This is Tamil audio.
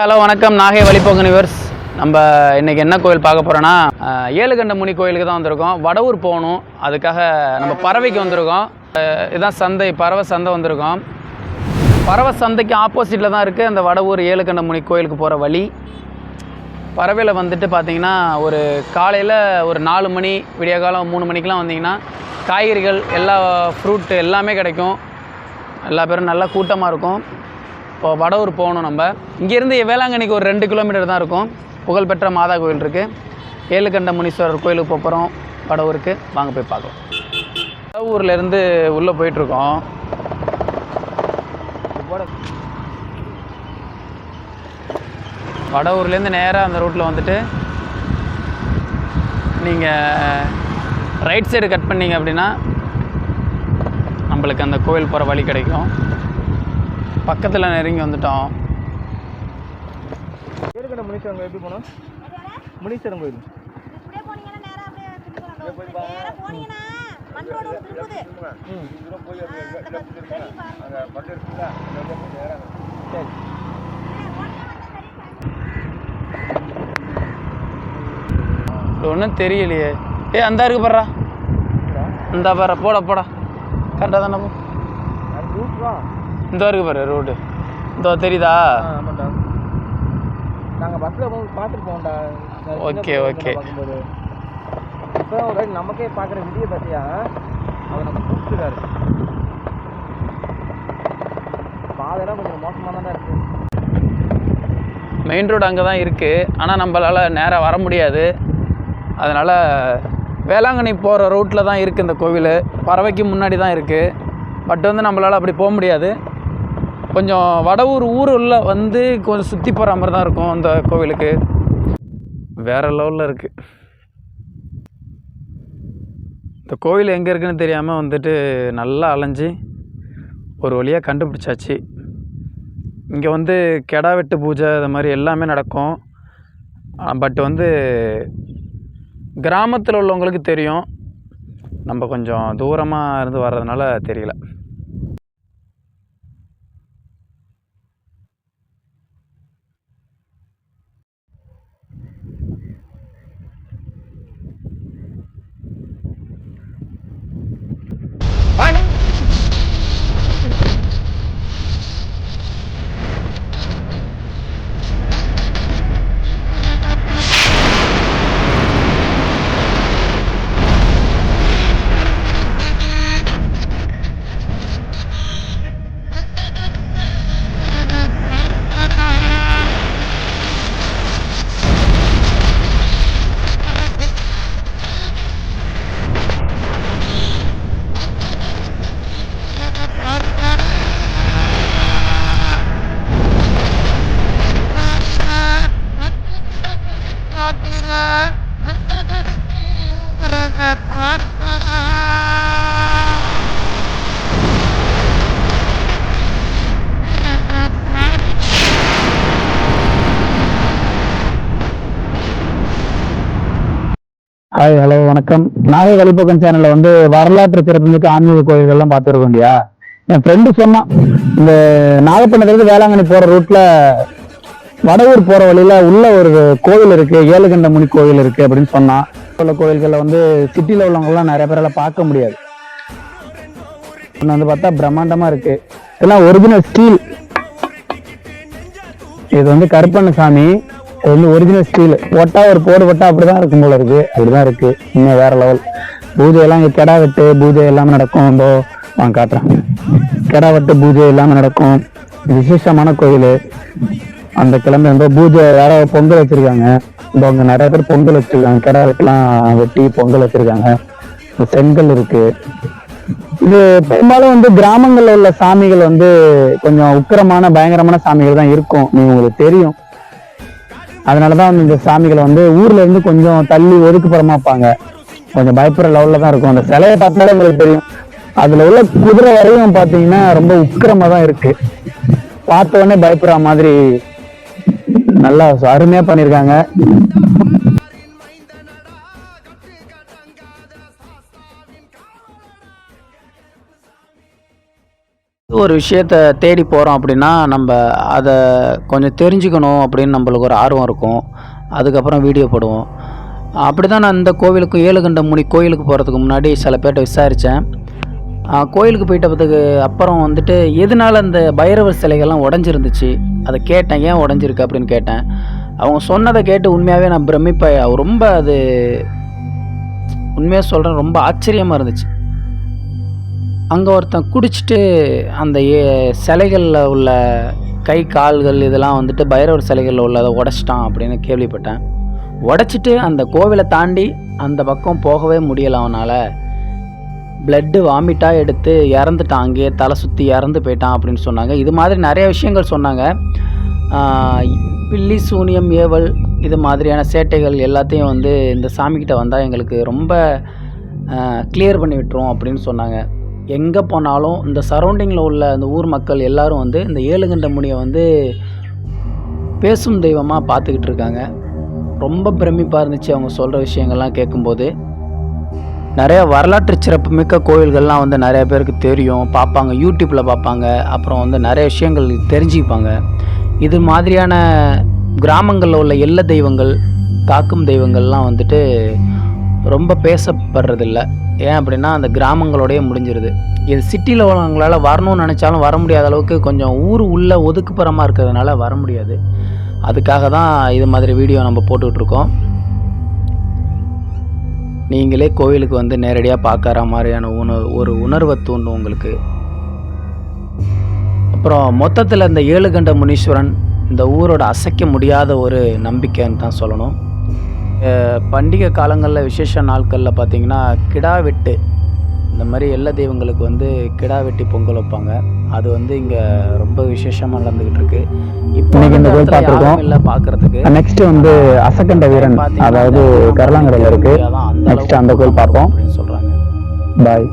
ஹலோ வணக்கம். நாகை வழிபோக்கு நிவர்ஸ் நம்ம இன்னைக்கு என்ன கோயில் பார்க்க போகிறோன்னா ஏழுகண்ட முனி கோயிலுக்கு தான் வந்திருக்கோம். வடவூர் போகணும். அதுக்காக நம்ம பறவைக்கு வந்திருக்கோம். இதுதான் சந்தை. பறவை சந்தை வந்திருக்கோம். பறவை சந்தைக்கு ஆப்போசிட்டில் தான் இருக்குது அந்த வடவூர் ஏழுகண்ட முனி கோயிலுக்கு போகிற வழி. பறவையில் வந்துட்டு பார்த்தீங்கன்னா ஒரு காலையில் ஒரு நாலு மணி விடிய காலம் மூணு மணிக்கெலாம் வந்தீங்கன்னா காய்கறிகள் எல்லா ஃப்ரூட்டு எல்லாமே கிடைக்கும். எல்லா பேரும் நல்லா கூட்டமாக இருக்கும். இப்போ வடவூர் போகணும் நம்ம. இங்கேருந்து வேளாங்கண்ணிக்கு ஒரு ரெண்டு கிலோமீட்டர் தான் இருக்கும். புகழ்பெற்ற மாதா கோயில் இருக்குது ஏழுகண்ட முனீஸ்வரர் கோயிலுக்கு போகிறோம் வடவூருக்கு. வாங்க போய் பார்க்கலாம். வடவூர்லேருந்து உள்ளே போயிட்டுருக்கோம் வடவூர்லேருந்து நேராக அந்த ரூட்டில் வந்துட்டு நீங்கள் ரைட் சைடு கட் பண்ணிங்க அப்படின்னா நம்மளுக்கு அந்த கோயில் போகிற வழி கிடைக்கும். பக்கத்தில் நெருங்கி வந்துட்டோம். ஏற்கனவே முனீஸ்வரன் எப்படி போனோம்? முனீஸ்வரன் கோயில். சரி ஒன்றும் தெரியலையே. ஏ அந்த இருக்கு பாடுறா இந்த. பாரு போட போடா. கரெக்டாக தானே போ. இந்த இருக்கு பாரு ரோடு இந்த தெரியுதா? நாங்கள் பஸ்ஸில் போய் பார்த்துட்டு போவோம்டா. okay. பார்க்கும்போது. இப்போ நமக்கே பார்க்குற விடிய பார்த்தியா? அவர் நம்ம கூப்பிட்டுருக்காரு. பாதையெல்லாம் கொஞ்சம் மோசமாக தான் இருக்குது மெயின் ரோடு அங்கே தான் இருக்குது ஆனால் நம்மளால் நேராக வர முடியாது. அதனால் வேளாங்கண்ணி போகிற ரூட்டில் தான் இருக்குது இந்த கோவில். பறவைக்கு முன்னாடி தான் இருக்குது பட் வந்து நம்மளால் அப்படி போக முடியாது. கொஞ்சம் வடவூர் ஊர் உள்ள வந்து கொஞ்சம் சுற்றி போகிற மாதிரி தான் இருக்கும் அந்த கோவிலுக்கு. வேறு லெவலில் இருக்குது இந்த கோவில் எங்கே இருக்குன்னு தெரியாமல் வந்துட்டு நல்லா அலைஞ்சு ஒரு வழியாக கண்டுபிடிச்சாச்சு. இங்கே வந்து கெடா வெட்டு பூஜை இது மாதிரி எல்லாமே நடக்கும். பட் வந்து கிராமத்தில் உள்ளவங்களுக்கு தெரியும். நம்ம கொஞ்சம் தூரமாக இருந்து வர்றதுனால தெரியல. ஹாய் ஹலோ வணக்கம். நாகை வழிபக்கம் சேனல்ல வந்து வரலாற்று சிறப்புமிக்க ஆன்மீக கோயில்கள்லாம் பார்த்துருக்கோம் இல்லையா? என் ஃப்ரெண்டு சொன்னான் இந்த நாகப்பட்டினத்துலேருந்து வேளாங்கண்ணி போகிற ரூட்ல வடவூர் போகிற வழியில உள்ள ஒரு கோவில் இருக்கு ஏழுகண்ட முனி கோவில் இருக்கு அப்படின்னு சொன்னான். உள்ள கோயில்களில் வந்து சிட்டியில் உள்ளவங்கலாம் நிறைய பேரால் பார்க்க முடியாது. ஒன்று வந்து பார்த்தா பிரம்மாண்டமாக இருக்கு. இதெல்லாம் ஒரிஜினல் ஸ்டீல் இது வந்து கருப்பண்ணசாமி. இது வந்து ஒரிஜினல் ஸ்டீல் ஒட்டா ஒரு போடு அப்படி தான் இருக்கும் போல இருக்கு. அப்படிதான் இருக்கு. இன்னும் வேற லெவல் பூஜை எல்லாம் கெடா வெட்டு பூஜை எல்லாமே நடக்கும். இதோ வாங்க காட்டுறேன். கெடா வெட்டு பூஜை எல்லாமே நடக்கும். விசேஷமான கோயில். அந்த கிழமை வந்து பூஜை வேற பொங்கல் வச்சிருக்காங்க. இப்போ அங்கே நிறைய பேர் பொங்கல் வச்சிருக்காங்க. கெடா வெட்டி பொங்கல் வச்சிருக்காங்க. செங்கல் இருக்கு. இது பெரும்பாலும் வந்து கிராமங்கள்ல உள்ள சாமிகள் வந்து கொஞ்சம் உக்கிரமான பயங்கரமான சாமிகள் தான் இருக்கும். நீ உங்களுக்கு தெரியும். அதனாலதான் இந்த சாமிகளை வந்து ஊர்ல இருந்து கொஞ்சம் தள்ளி ஒதுக்குப்புறமா வைப்பாங்க. கொஞ்சம் பயப்படுற லெவல்ல தான் இருக்கும். அந்த சிலையை பார்த்தாலே உங்களுக்கு தெரியும். அதுல உள்ள குதிரை வரையும் பாத்தீங்கன்னா ரொம்ப உக்கிரமா தான் இருக்கு. பார்த்த உடனே பயப்படுற மாதிரி நல்லா அருமையா பண்ணியிருக்காங்க ஒரு விஷயத்த தேடி போகிறோம் அப்படின்னா நம்ம அதை கொஞ்சம் தெரிஞ்சுக்கணும் அப்படின்னு நம்மளுக்கு ஒரு ஆர்வம் இருக்கும். அதுக்கப்புறம் வீடியோ போடுவோம். அப்படி தான் நான் இந்த கோவிலுக்கும் ஏழுகண்ட முனி கோயிலுக்கு போகிறதுக்கு முன்னாடி சில பேர்கிட்ட விசாரித்தேன் கோயிலுக்கு போயிட்டதுக்கு அப்புறம் வந்துட்டு எதனால அந்த பைரவர் சிலைகள்லாம் உடஞ்சிருந்துச்சு? அதை கேட்டேன் ஏன் உடஞ்சிருக்கு அப்படின்னு கேட்டேன். அவங்க சொன்னதை கேட்டு உண்மையாகவே நான் பிரமிப்ப ரொம்ப அது உண்மையாக சொல்கிறேன் ரொம்ப ஆச்சரியமாக இருந்துச்சு. அங்கே ஒருத்தன் குடிச்சிட்டு அந்த ஏ- சிலைகளில் உள்ள கை கால்கள் இதெல்லாம் வந்துட்டு பைரவர் சிலைகளில் உள்ளதை உடச்சிட்டான் அப்படின்னு கேள்விப்பட்டேன். உடச்சிட்டு அந்த கோவிலை தாண்டி அந்த பக்கம் போகவே முடியலை அவனால். பிளட்டு வாமிட்டாக எடுத்து இறந்துட்டான். அங்கேயே தலை சுற்றி இறந்து போயிட்டான் அப்படின்னு சொன்னாங்க. இது மாதிரி நிறைய விஷயங்கள் சொன்னாங்க. பில்லி சூனியம் ஏவல் இது மாதிரியான சேட்டைகள் எல்லாத்தையும் வந்து இந்த சாமிக்கிட்ட வந்தால் எங்களுக்கு ரொம்ப கிளியர் பண்ணி விட்டுரும் அப்படின்னு சொன்னாங்க. எங்கே போனாலும் இந்த சரௌண்டிங்கில் உள்ள அந்த ஊர் மக்கள் எல்லாரும் வந்து இந்த ஏழுகண்ட முனியை வந்து பேசும் தெய்வமாக பார்த்துக்கிட்டு இருக்காங்க. ரொம்ப பிரமிப்பாக இருந்துச்சு அவங்க சொல்கிற விஷயங்கள்லாம் கேட்கும்போது. நிறைய வரலாற்று சிறப்புமிக்க கோவில்கள்லாம் வந்து நிறைய பேருக்கு தெரியும் பார்ப்பாங்க யூடியூப்பில் பார்ப்பாங்க அப்புறம் வந்து நிறைய விஷயங்கள் தெரிஞ்சுப்பாங்க. இது மாதிரியான கிராமங்களில் உள்ள எல்ல தெய்வங்கள் காக்கும் தெய்வங்கள்லாம் வந்துட்டு ரொம்ப பேசப்படுறதில்ல. ஏன் அப்படின்னா அந்த கிராமங்களோடயே முடிஞ்சிருது. இது சிட்டியில் உள்ளவங்களால் வரணும்னு நினச்சாலும் வர முடியாத அளவுக்கு கொஞ்சம் ஊர் உள்ள ஒதுக்குப்புறமாக இருக்கிறதுனால வர முடியாது. அதுக்காக தான் இது மாதிரி வீடியோ நம்ம போட்டுக்கிட்டு இருக்கோம். நீங்களே கோவிலுக்கு வந்து நேரடியாக பார்க்குற மாதிரியான உணவு ஒரு உணர்வை தூண்டும் உங்களுக்கு. அப்புறம் மொத்தத்தில் இந்த ஏழுகண்ட முனீஸ்வரன் இந்த ஊரோட அசைக்க முடியாத ஒரு நம்பிக்கைன்னு தான் சொல்லணும். பண்டிகை காலங்களில் விசேஷ நாட்களில் பார்த்தீங்கன்னா கிடா வெட்டு இந்த மாதிரி எல்லா தெய்வங்களுக்கு வந்து கிடா வெட்டி பொங்கல் வைப்பாங்க. அது வந்து இங்கே ரொம்ப விசேஷமாக நடந்துக்கிட்டு இருக்கு. இப்போ இந்த கோயில் பார்த்திருக்கோம். இல்லை பார்க்கறதுக்கு நெக்ஸ்ட் வந்து அசக்கண்ட வீரன் அதாவது கருளாங்கரையில் இருக்கு. நெக்ஸ்ட் அந்த கோயில் பார்ப்போம். அப்படின்னு சொல்கிறாங்க பாய்